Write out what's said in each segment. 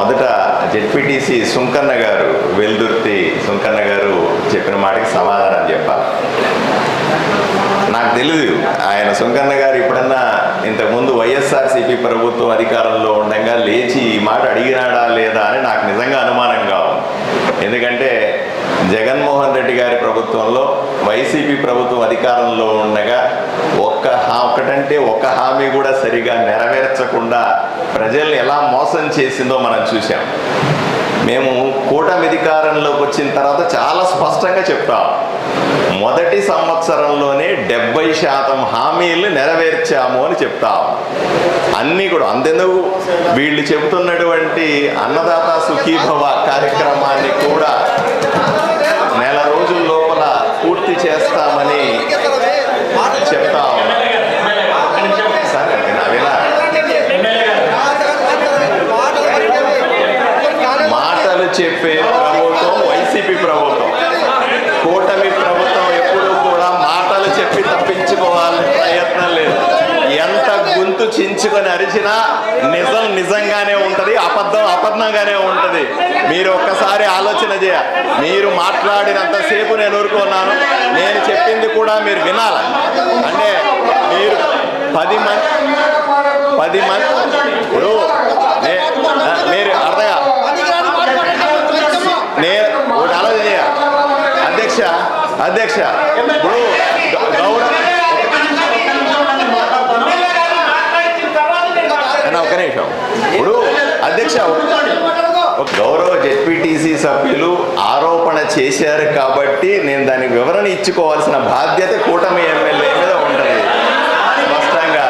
మొదట జెడ్పీటీసీ సుంకన్న గారు వెల్దుర్తి సుంకన్న గారు చెప్పిన మాటకి సమాధానం చెప్పాలి. నాకు తెలియదు ఆయన సుంకన్న గారు ఎప్పుడన్నా ఇంతకుముందు వైఎస్ఆర్సీపీ ప్రభుత్వం అధికారంలో ఉండగా లేచి ఈ మాట అడిగినాడా లేదా అని నాకు నిజంగా అనుమానంగా ఉంది. ఎందుకంటే జగన్మోహన్ రెడ్డి గారి ప్రభుత్వంలో వైసీపీ ప్రభుత్వం అధికారంలో ఉండగా ఒక్క హా ఒకటంటే ఒక హామీ కూడా సరిగా నెరవేర్చకుండా ప్రజల్ని ఎలా మోసం చేసిందో మనం చూసాం మేము కూటమి అధికారంలోకి వచ్చిన తర్వాత చాలా స్పష్టంగా చెప్తాం. మొదటి సంవత్సరంలోనే డెబ్బై శాతం హామీలు నెరవేర్చాము అని చెప్తాం. అన్నీ కూడా అంతెందుకు? వీళ్ళు చెబుతున్నటువంటి అన్నదాత సుఖీభవ కార్యక్రమాన్ని కూడా నెల రోజుల లోపల పూర్తి చేస్తామని చెప్తా ఉన్నాం సరే వినా వినా మాటలు చెప్పే ప్రభుత్వం వైసీపీ ప్రభుత్వం కూటమి ప్రభుత్వం ఎప్పుడూ కూడా మాటలు చెప్పి తప్పించుకోవాలని ప్రయత్నం లేదు ఎంత గొంతు చించుకొని నిజం నిజంగానే ఉంటుంది అబద్ధం అబద్ధంగానే ఉంటుంది. మీరు ఒక్కసారి ఆలోచన చేయ. మీరు మాట్లాడినంతసేపు నేను ఊరుకున్నాను. నేను చెప్పింది కూడా మీరు వినాలి. అంటే మీరు పది మంది పది మంది ఇప్పుడు మీరు అర్థగా నేను ఒకటి ఆలోచన చేయ. అధ్యక్ష అధ్యక్ష ఇప్పుడు గ- గౌరవ అన్న, ఒక్క నిమిషం ఇప్పుడు అధ్యక్ష ఒక గౌరవ జెడ్పీటీసీ సభ్యులు ఆరోపణ చేశారు కాబట్టి నేను దాని వివరణ ఇచ్చుకోవాల్సిన బాధ్యత కూటమి ఎమ్మెల్యే మీద ఉంటుంది. స్పష్టంగా.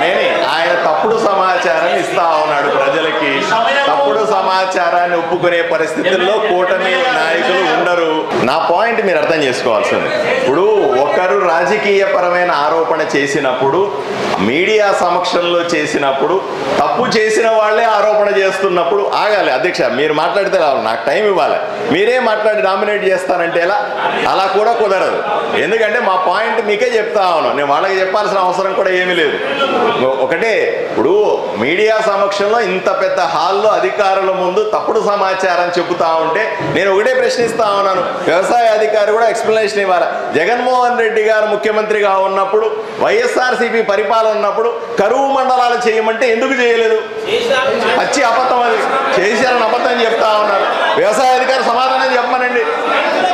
నేనే ఆయన తప్పుడు సమాచారం ఇస్తా ఉన్నాడు ప్రజలకి. తప్పుడు సమాచారాన్ని ఒప్పుకునే పరిస్థితుల్లో కూటమి నాయకులు ఉండరు. నా పాయింట్ మీరు అర్థం చేసుకోవాల్సింది. ఇప్పుడు ఒకరు రాజకీయ పరమైన ఆరోపణ చేసినప్పుడు మీడియా సమక్షంలో చేసినప్పుడు తప్పు చేసిన వాళ్ళే ఆరోపణ చేస్తున్నప్పుడు ఆగాలి. అధ్యక్ష మీరు మాట్లాడితే రావాలి నాకు టైం ఇవ్వాలి. మీరే మాట్లాడి నామినేట్ చేస్తానంటే ఎలా? అలా కూడా కుదరదు. ఎందుకంటే మా పాయింట్ మీకే చెప్తా ఉన్నాను. నేను వాళ్ళకి చెప్పాల్సిన అవసరం కూడా ఏమీ లేదు. ఒకటే ఇప్పుడు మీడియా సమక్షంలో ఇంత పెద్ద హాల్లో అధికారుల ముందు తప్పుడు సమాచారం చెబుతా ఉంటే నేను ఒకటే ప్రశ్నిస్తా ఉన్నాను. వ్యవసాయ అధికారి కూడా ఎక్స్ప్లెనేషన్ ఇవ్వాలి. జగన్మోహన్ రెడ్డి గారు ముఖ్యమంత్రిగా ఉన్నప్పుడు వైఎస్ఆర్సీపీ పరిపాలన ఉన్నప్పుడు కరువు మండలాలు చేయమంటే ఎందుకు చేయలేదు? వచ్చి అబద్ధం అది. చేశారని అబద్ధం చెప్తా ఉన్నారు. వ్యవసాయ అధికారి సమాధానం చెప్పమనండి.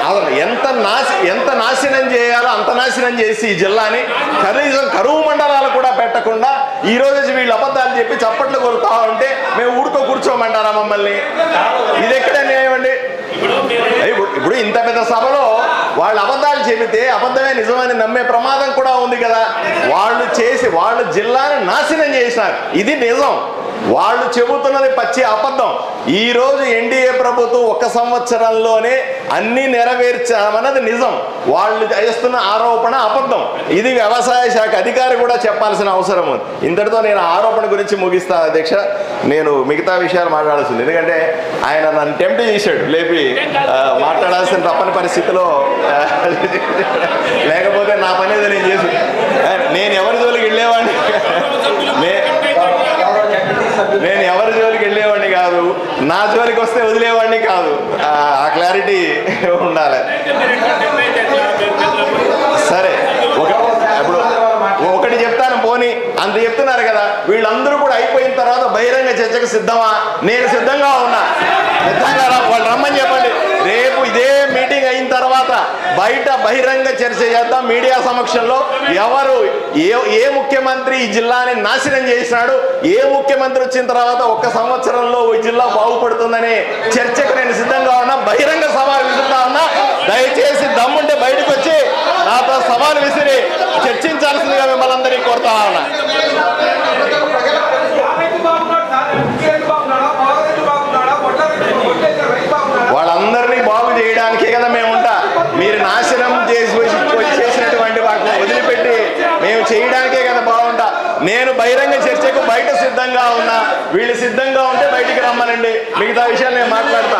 అసలు ఎంత నాశ ఎంత నాశనం చేయాలో అంత నాశనం చేసి ఈ జిల్లాని కనీసం కరువు మండలాలు కూడా పెట్టకుండా ఈ రోజు వీళ్ళు అబద్ధాలు చెప్పి చప్పట్లు కొడుతా ఉంటే మేము ఊరుకో కూర్చోమంటారా మమ్మల్ని? ఇది ఎక్కడ న్యాయం అండి? ఇప్పుడు ఇప్పుడు ఇంత పెద్ద సభలో వాళ్ళు అబద్ధాలు చెబితే అబద్ధమే నిజమని నమ్మే ప్రమాదం కూడా ఉంది కదా. వాళ్ళు చేసి వాళ్ళు జిల్లాను నాశనం చేసినారు. ఇది నిజం. వాళ్ళు చెబుతున్నది పచ్చి అబద్ధం. ఈ రోజు ఎన్డీఏ ప్రభుత్వం ఒక సంవత్సరంలోనే అన్ని నెరవేర్చామన్నది నిజం. వాళ్ళు చేస్తున్న ఆరోపణ అబద్ధం. ఇది వ్యవసాయ శాఖ అధికారి కూడా చెప్పాల్సిన అవసరం ఉంది. ఇంతటితో నేను ఆరోపణ గురించి ముగిస్తాను అధ్యక్ష. నేను మిగతా విషయాలు మాట్లాడాల్సింది. ఎందుకంటే ఆయన నన్ను టెంప్ట్ చేశాడు లేపి మాట్లాడాల్సిన తప్పని పరిస్థితిలో లేకపోతే నా పని ఏదో నేను చేసి ఆ, నేను ఎవరి జోలికి వెళ్ళేవాడిని నే- నేను ఎవరి జోలికి వెళ్ళేవాడిని కాదు నా జోలికి వాడిని కాదు. ఆ క్లారిటీ ఉండాలి. సరే ఒక ఇప్పుడు ఒకటి చెప్తాను పోని. అంత చెప్తున్నారు కదా వీళ్ళందరూ కూడా అయిపోయిన తర్వాత బహిరంగ చర్చకు సిద్ధమా? నేను సిద్ధంగా ఉన్నా. సిద్ధంగా రా వాళ్ళు రమ్మని చెప్పండి. ఇదే మీటింగ్ అయిన తర్వాత బయట బహిరంగ చర్చ చేద్దాం మీడియా సమక్షంలో. ఎవరు ఏ ఏ ముఖ్యమంత్రి ఈ జిల్లాని నాశనం చేసినాడు ఏ ముఖ్యమంత్రి వచ్చిన తర్వాత ఒక్క సంవత్సరంలో ఈ జిల్లా బాగుపడుతుందనే చర్చకు నేను సిద్ధంగా ఉన్నా బహిరంగ సవాలు విసురుతా ఉన్నా. దయచేసి దమ్ముంటే బయటకు వచ్చి నాతో సవాలు విసిరి చర్చించాల్సిందిగా మిమ్మల్ని అందరికీ కోరుతా ఉన్నా వాళ్ళందరినీ బాగు చేయడానికే కదా మేము ఉంటా మీరు నాశనం చేసి చేసినటువంటి వాటిని వదిలిపెట్టి మేము చేయడానికే కదా బాగుంటా నేను బహిరంగ చర్చకు బయట సిద్ధంగా ఉన్నా వీళ్ళు సిద్ధంగా ఉంటే బయటికి రమ్మనండి. మిగతా విషయాలు నేను మాట్లాడతా.